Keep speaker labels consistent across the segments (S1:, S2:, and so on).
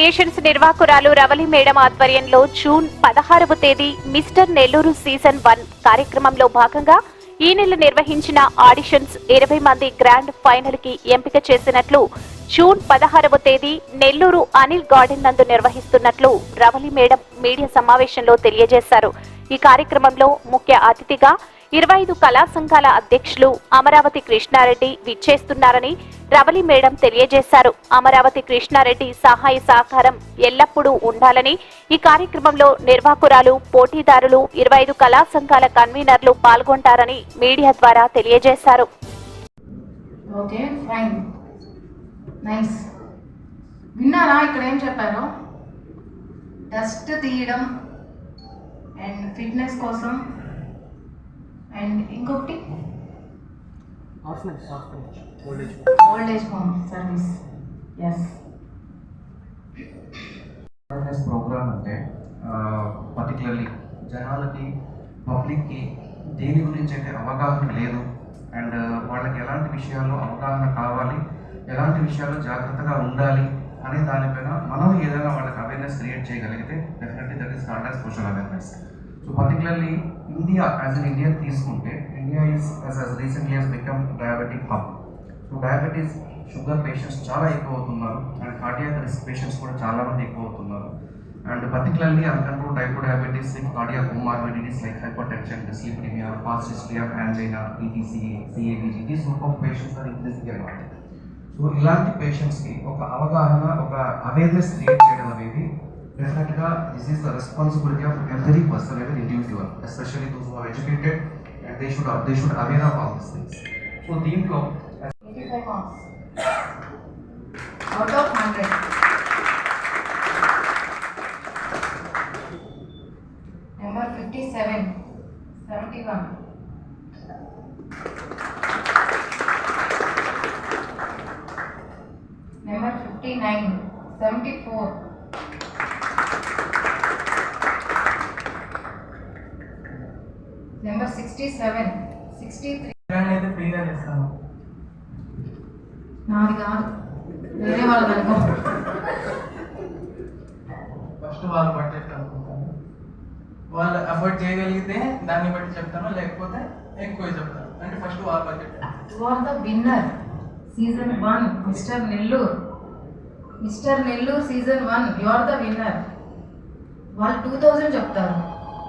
S1: Creations నిర్వాహకురాలు Ravali madam ఆధ్వర్యంలో June పదహారవ తేదీ మిస్టర్ నెల్లూరు సీజన్ వన్ కార్యక్రమంలో భాగంగా ఈ నెల నిర్వహించిన ఆడిషన్స్ ఇరవై మంది గ్రాండ్ ఫైనల్కి ఎంపిక చేసినట్లు జూన్ పదహారవ తేదీ నెల్లూరు అనిల్ గార్డెన్ నందు నిర్వహిస్తున్నట్లు రవలి మేడం మీడియా సమావేశంలో తెలియజేశారు. ఈ కార్యక్రమంలో ముఖ్య అతిథిగా ఇరవై ఐదు కళా సంఘాల అధ్యక్షులు అమరావతి కృష్ణారెడ్డి విచ్చేస్తున్నారని రవలి మేడం తెలియజేశారు. అమరావతి కృష్ణారెడ్డి సహాయ సహకారం ఎల్లప్పుడూ ఉండాలని ఈ కార్యక్రమంలో నిర్వాహకురాలు పోటీదారులు ఇరవై ఐదు కళా సంఘాల కన్వీనర్లు పాల్గొంటారని మీడియా ద్వారా తెలియజేశారు.
S2: ఓకే ఫైన్ నైస్ విన్నారా ఇక్కడ ఏం చెప్పారు? డస్ట్ తీయడం అండ్ ఫిట్నెస్ కోసం అండ్ ఇంకొకటి? Old age home services
S3: awareness program అంటే పర్టికులర్లీ జనాలకి పబ్లిక్కి దేని గురించి అయితే అవగాహన లేదు. అండ్ వాళ్ళకి ఎలాంటి విషయాల్లో అవగాహన కావాలి ఎలాంటి విషయాల్లో జాగ్రత్తగా ఉండాలి అనే దానిపైన మనం ఏదైనా వాళ్ళకి అవేర్నెస్ క్రియేట్ చేయగలిగితే definitely that is called as social awareness so particularly India as an India తీసుకుంటే India is as as recently has become diabetic hub so diabetes sugar patients చాలా ఎక్కువ అవుతున్నారు అండ్ కార్డియాక్ రిస్క్ పేషెంట్స్ కూడా చాలా మంది ఎక్కువ అవుతున్నారు and particularly uncontrolled type diabetes with cardiac comorbidities like hypertension dyslipidemia past history of angina ETC CABG these group of patients are increasing అనమాట so ఇలాంటి పేషెంట్స్కి ఒక అవగాహన ఒక అవేర్నెస్ క్రియేట్ చేయడం అనేది definitely this is the responsibility of every person, every individual, especially those who are educated, and they should they
S2: should aware of all these things. So the theme clock. 85 marks. Out of 100. Number 57, 71. Seven sixty three
S4: అయితే ఫ్రీగా చేస్తాను
S2: నాది కాదు. వేరే వాళ్ళది అనుకో.
S4: First వాళ్ళు budget అనుకుంటాను. వాళ్ళు అఫోర్డ్ చేయగలిగితే దాన్ని బట్టి చెప్తాను లేకపోతే ఎక్కువ చెప్తాను. అంటే ఫస్ట్ వాళ్ళ budget
S2: you are the winner season one mister Nellore mister Nellore season one you are the winner వాళ్ళు టూ థౌజండ్ చెప్తారు.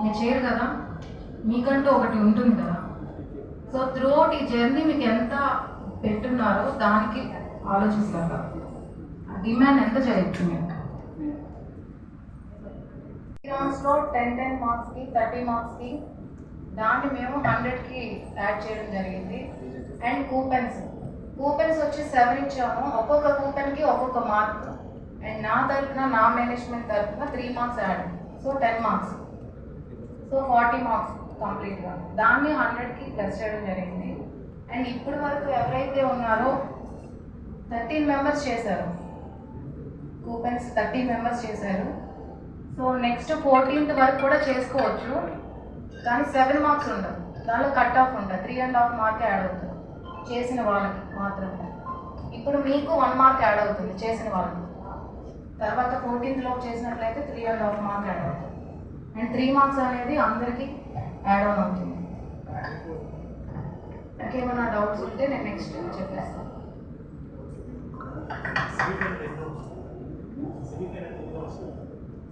S2: మీరు చేయరు కదా? మీకంటూ ఒకటి ఉంటుంది కదా. సో త్రూఅవుట్ ఈ జర్నీ మీకు ఎంత పెట్టున్నారో దానికి ఆలోచిస్తారు డిమాండ్ ఎంత చేయొచ్చు మీరు రౌండ్స్లో టెన్ టెన్ మార్క్స్కి థర్టీ మార్క్స్కి దాన్ని మేము హండ్రెడ్కి యాడ్ చేయడం జరిగింది. అండ్ కూపెన్స్ కూపెన్స్ వచ్చి సెవెన్ ఇచ్చాము. ఒక్కొక్క కూపెన్కి ఒక్కొక్క మార్క్ అండ్ నా తరఫున నా మేనేజ్మెంట్ తరఫున three marks add so ten marks so forty marks కంప్లీట్గా దాన్ని హండ్రెడ్కి ప్లస్ చేయడం జరిగింది. అండ్ ఇప్పటి వరకు ఎవరైతే ఉన్నారో థర్టీన్ మెంబర్స్ చేశారు. కూపెన్స్ థర్టీన్ మెంబర్స్ చేశారు. సో నెక్స్ట్ ఫోర్టీన్త్ వరకు కూడా చేసుకోవచ్చు. కానీ సెవెన్ మార్క్స్ ఉండదు దానిలో కట్ ఆఫ్ ఉంటుంది three and half mark add అవుతుంది చేసిన వాళ్ళకి మాత్రమే. ఇప్పుడు మీకు వన్ మార్క్ యాడ్ అవుతుంది చేసిన వాళ్ళకి. తర్వాత ఫోర్టీన్త్ లోపు చేసినట్లయితే three and half mark add అవుతుంది అండ్ త్రీ మార్క్స్ అనేది అందరికీ యాడ్ ఆన్ అవుతుంది ఇంకేమైనా డౌట్స్ ఉంటే నేను నెక్స్ట్ చెప్పేస్తాను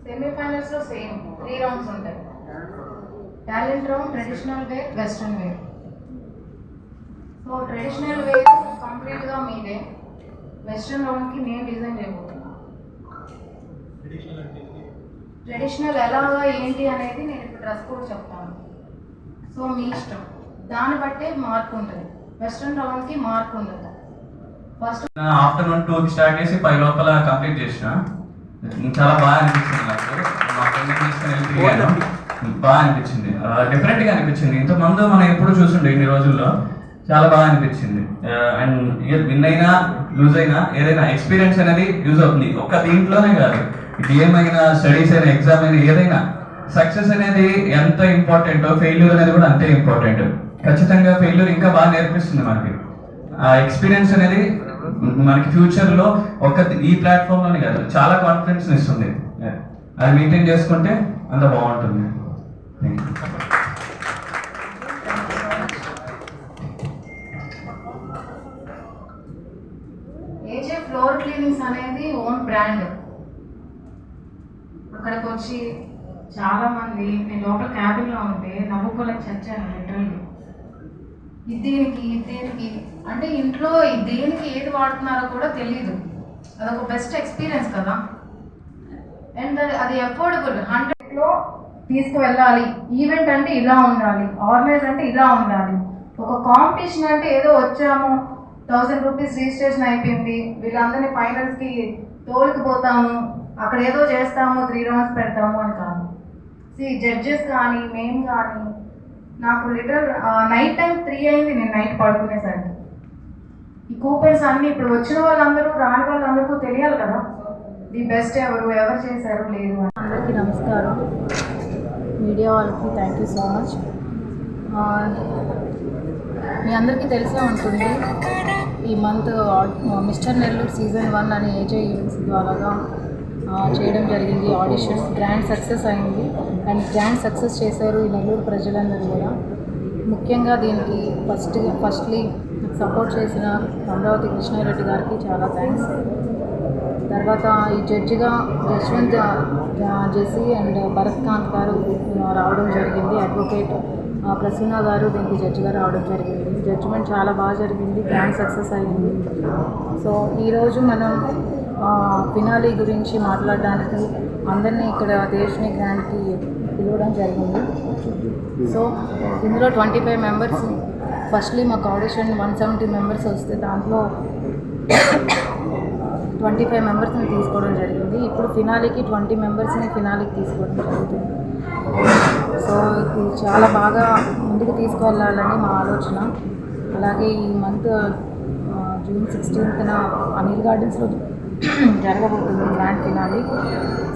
S2: సెమీఫైనల్స్లో సేమ్ త్రీ రౌండ్స్ ఉంటాయి. Talent round traditional wear western wear so traditional wear కంప్లీట్గా మీదే. వెస్ట్రన్ రౌండ్కి నేను డిజైన్ చేయబోతున్నాను ట్రెడిషనల్ ఎలాగా ఏంటి అనేది నేను ఇప్పుడు డ్రెస్ కూడా చెప్తాను. సో మీ ఇష్టం. దాన్ని బట్టే మార్క్ ఉంటుంది. వెస్ట్రన్ రౌండ్కి మార్క్ ఉండదు ఫస్ట్
S5: ఆఫ్టర్నూన్ టూకి స్టార్ట్ చేసి ఫైవ్ లోపల కంప్లీట్ చేసిన. చాలా బాగా అనిపించింది నాకు. మా ఫ్రెండ్ తీసుకుని వెళ్ళి తిరిగాను. బాగా అనిపించింది. డిఫరెంట్గా అనిపించింది. ఇంతకుముందు మనం ఎప్పుడు చూస్తుండే ఇన్ని రోజుల్లో. చాలా బాగా అనిపించింది. అండ్ విన్ అయినా లూజ్ అయినా ఏదైనా ఎక్స్పీరియన్స్ అనేది యూజ్ అవుతుంది. ఒక్క దీంట్లోనే కాదు. గేమ్ అయినా స్టడీస్ అయినా ఎగ్జామ్ అయినా ఏదైనా. సక్సెస్ అనేది ఎంత ఇంపార్టెంట్ ఫెయిల్యూర్ అనేది కూడా అంతే ఇంపార్టెంట్ ఖచ్చితంగా ఫెయిల్యూర్ ఇంకా బాగా నేర్పిస్తుంది మనకి. ఆ ఎక్స్పీరియన్స్ అనేది మనకి ఫ్యూచర్లో ఒక ఈ ప్లాట్ఫామ్లోనే కాదు చాలా కాన్ఫిడెన్స్ ఇస్తుంది. అది మెయింటైన్ చేసుకుంటే అంత బాగుంటుంది.
S6: ఏజే ఫ్లోర్ క్లీనింగ్స్ అనేది ఓన్ బ్రాండ్. అక్కడికి వచ్చి చాలా మంది నేను లోపల క్యాబిన్లో ఉంటే నవ్వుకోలేక చచ్చాను లిటరల్లీ ఇది దేనికి? దేనికి? అంటే ఇంట్లో దేనికి ఏది వాడుతున్నారో కూడా తెలియదు అదొక బెస్ట్ ఎక్స్పీరియన్స్ కదా. అండ్ అది అఫోర్డబుల్ హండ్రెడ్లో తీసుకువెళ్ళాలి. ఈవెంట్ అంటే ఇలా ఉండాలి. ఆర్గనైజ్ అంటే ఇలా ఉండాలి. ఒక కాంపిటీషన్ అంటే ఏదో వచ్చాము థౌజండ్ రూపీస్ రిజిస్ట్రేషన్ అయిపోయింది. వీళ్ళందరినీ ఫైనల్స్కి తోలుకుపోతాము. అక్కడ ఏదో చేస్తాము త్రీ రౌండ్స్ పెడతాము అని కాదు. జడ్జెస్ కానీ మేము కానీ నాకు లిటరల్ నైట్ టైం త్రీ అయింది నేను నైట్ పడుకునేసరికి. ఈ కూపన్స్ అన్ని ఇప్పుడు వచ్చిన వాళ్ళందరూ రాని వాళ్ళందరికీ తెలియాలి కదా. ది బెస్ట్ ఎవరు ఎవరు చేశారు లేదు అని.
S2: అందరికీ నమస్కారం. మీడియా వాళ్ళకి థ్యాంక్ యూ సో మచ్ మీ అందరికీ తెలిసే ఉంటుంది ఈ month mister Nellore season one అనే ఏజే ఈవెంట్స్ ద్వారాగా చేయడం జరిగింది. ఆడిషన్ గ్రాండ్ సక్సెస్ అయింది. అండ్ గ్రాండ్ సక్సెస్ చేశారు ఈ నెల్లూరు ప్రజలందరూ కూడా. ముఖ్యంగా దీనికి ఫస్ట్ ఫస్ట్లీ సపోర్ట్ చేసిన అమరావతి కృష్ణారెడ్డి గారికి చాలా థ్యాంక్స్ తర్వాత ఈ జడ్జిగా యశ్వంత్ జెసి అండ్ భరత్ కాంత్ గారు రావడం జరిగింది. అడ్వకేట్ ప్రసన్న గారు దీనికి జడ్జిగా రావడం జరిగింది. జడ్జిమెంట్ చాలా బాగా జరిగింది. గ్రాండ్ సక్సెస్ అయింది. సో ఈరోజు మనం ఫినాలి గురించి మాట్లాడడానికి అందరినీ ఇక్కడ దేశ్ని గ్రాండ్కి పిలవడం జరిగింది. సో ఇందులో ట్వంటీ ఫైవ్ మెంబర్స్ ఫస్ట్లీ మాకు ఆడిషన్ వన్ సెవెంటీ మెంబర్స్ వస్తే దాంట్లో ట్వంటీ ఫైవ్ మెంబర్స్ని తీసుకోవడం జరిగింది. ఇప్పుడు ఫినాలీకి ట్వంటీ మెంబర్స్ని ఫినాలీకి తీసుకోవడం జరుగుతుంది. సో ఇది చాలా బాగా ముందుకు తీసుకెళ్ళాలని మా ఆలోచన. అలాగే ఈ మంత్ జూన్ సిక్స్టీన్త్న అనిల్ గార్డెన్స్లో జరగబోతుంది గ్రాండ్ ఫినాలి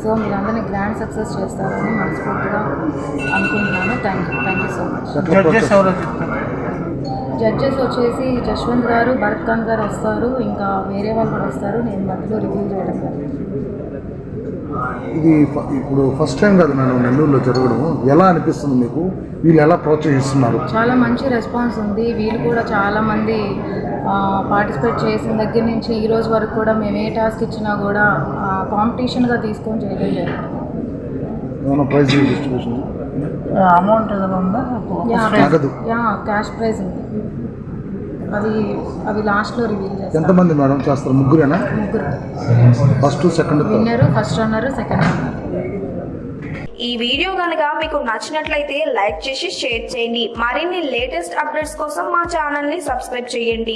S2: సో మీరందరినీ గ్రాండ్ సక్సెస్ చేస్తారని మనస్ఫూర్తిగా అనుకుంటున్నాను. Thank you thank you so much judges వచ్చేసి జశ్వంత్ గారు భరత్ ఖాన్ గారు వస్తారు. ఇంకా వేరే వాళ్ళు కూడా వస్తారు. నేను మధ్యలో రివీల్ చేయడం
S7: ఇది ఇప్పుడు ఫస్ట్ టైం కాదు మేడం నెల్లూరులో జరగడం. ఎలా అనిపిస్తుంది మీకు? వీళ్ళు ఎలా ప్రోత్సహిస్తున్నారు?
S2: చాలా మంచి రెస్పాన్స్ ఉంది. వీళ్ళు కూడా చాలా మంది పార్టిసిపేట్ చేసిన దగ్గర నుంచి ఈ రోజు వరకు కూడా మేము ఏ టాస్క్ ఇచ్చినా కూడా కాంపిటీషన్గా తీసుకొని చేయడం
S7: ప్రైజ్ డిస్ట్రిబ్యూషన్
S8: అమౌంట్ ఏదైనా ఉందా?
S2: యా,
S7: నగదు
S2: యా క్యాష్ ప్రైజ్ ఉంది. అది అవి లాస్ట్లో రివీల్ చేస్తాం
S7: ఎంతమంది మేడం చేస్తారు? ముగ్గురేనా?
S2: ముగ్గురు.
S7: First second
S2: winner first runner second runner
S9: ఈ వీడియో కనుక మీకు నచ్చినట్లయితే లైక్ చేసి షేర్ చేయండి. మరిన్ని లేటెస్ట్ అప్డేట్స్ కోసం మా ఛానల్ని సబ్స్క్రైబ్ చేయండి.